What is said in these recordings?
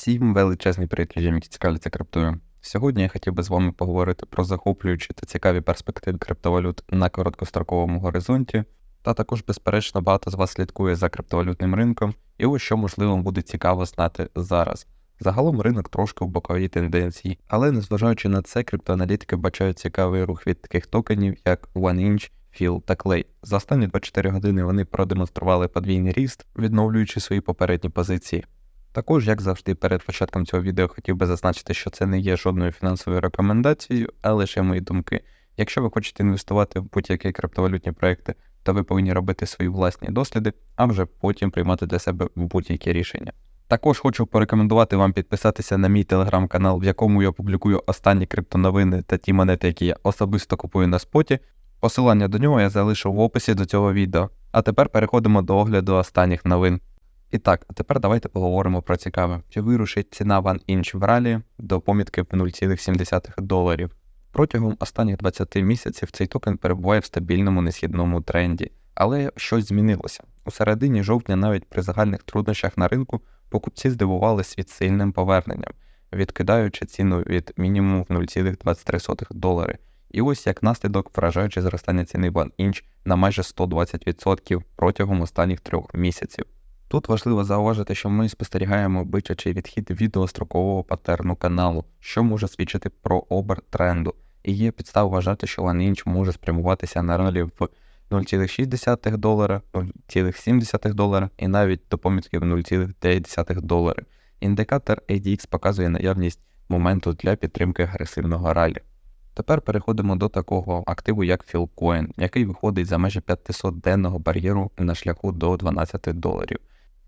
Всім величезний привіт людям, які цікавляться криптою. Сьогодні я хотів би з вами поговорити про захоплюючі та цікаві перспективи криптовалют на короткостроковому горизонті. Та також, безперечно, багато з вас слідкує за криптовалютним ринком, і ось що можливо буде цікаво знати зараз. Загалом ринок трошки в боковій тенденції, але незважаючи на це, криптоаналітики бачають цікавий рух від таких токенів, як OneInch, FIL та Clay. За останні 24 години вони продемонстрували подвійний ріст, відновлюючи свої попередні позиції. Також, як завжди, перед початком цього відео хотів би зазначити, що це не є жодною фінансовою рекомендацією, а лише мої думки. Якщо ви хочете інвестувати в будь-які криптовалютні проекти, то ви повинні робити свої власні досліди, а вже потім приймати для себе будь-які рішення. Також хочу порекомендувати вам підписатися на мій телеграм-канал, в якому я публікую останні криптоновини та ті монети, які я особисто купую на споті. Посилання до нього я залишу в описі до цього відео. А тепер переходимо до огляду останніх новин. І так, а тепер давайте поговоримо про цікаве. Чи вирушить ціна OneInch в ралі до помітки в 0,7 доларів? Протягом останніх 20 місяців цей токен перебуває в стабільному несхідному тренді, але щось змінилося. У середині жовтня, навіть при загальних труднощах на ринку, покупці здивувались від сильним поверненням, відкидаючи ціну від мінімуму в 0,23 долари. І ось як наслідок вражаючи зростання ціни OneInch на майже 120% протягом останніх трьох місяців. Тут важливо зауважити, що ми спостерігаємо бичачий відхід від довгострокового патерну каналу, що може свідчити про оберт тренду, і є підстав вважати, що OneInch може спрямуватися на ралі в 0,6 долара, 0,7 долара і навіть до помітки в 0,9 долари. Індикатор ADX показує наявність моменту для підтримки агресивного ралі. Тепер переходимо до такого активу, як Philcoin, який виходить за межі 500-денного бар'єру на шляху до 12 доларів.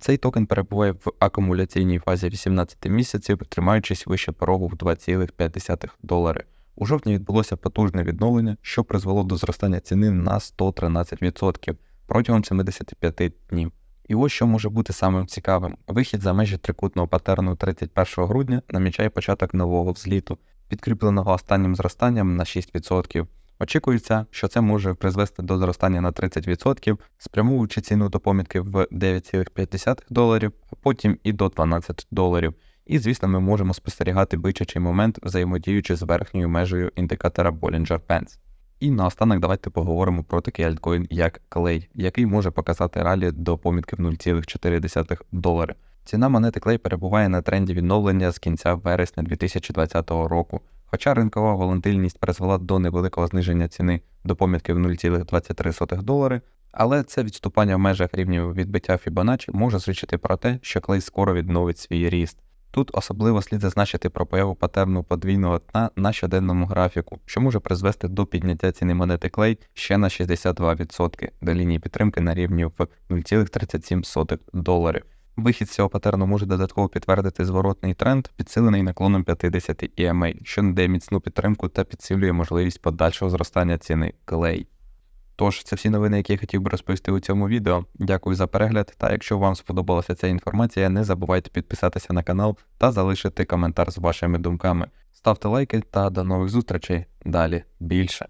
Цей токен перебуває в акумуляційній фазі 18 місяців, тримаючись вище порогу в 2,5 долари. У жовтні відбулося потужне відновлення, що призвело до зростання ціни на 113% протягом 75 днів. І ось що може бути самим цікавим: вихід за межі трикутного патерну 31 грудня намічає початок нового взліту, підкріпленого останнім зростанням на 6%. Очікується, що це може призвести до зростання на 30%, спрямовуючи ціну до помітки в 9,5 доларів, а потім і до 12 доларів. І, звісно, ми можемо спостерігати бичачий момент, взаємодіючи з верхньою межею індикатора Bollinger Bands. І наостанок давайте поговоримо про такий альткоін, як Clay, який може показати ралі до помітки в 0,4 долари. Ціна монети Clay перебуває на тренді відновлення з кінця вересня 2020 року. Хоча ринкова волатильність призвела до невеликого зниження ціни до помітки в 0,23 долари, але це відступання в межах рівнів відбиття Fibonacci може свідчити про те, що клей скоро відновить свій ріст. Тут особливо слід зазначити про появу патерну подвійного дна на щоденному графіку, що може призвести до підняття ціни монети клей ще на 62% до лінії підтримки на рівні в 0,37 доларів. Вихід з цього патерну може додатково підтвердити зворотний тренд, підсилений наклоном 50 EMA, що надає міцну підтримку та підсилює можливість подальшого зростання ціни клей. Тож, це всі новини, які я хотів би розповісти у цьому відео. Дякую за перегляд, та якщо вам сподобалася ця інформація, не забувайте підписатися на канал та залишити коментар з вашими думками. Ставте лайки та до нових зустрічей. Далі більше.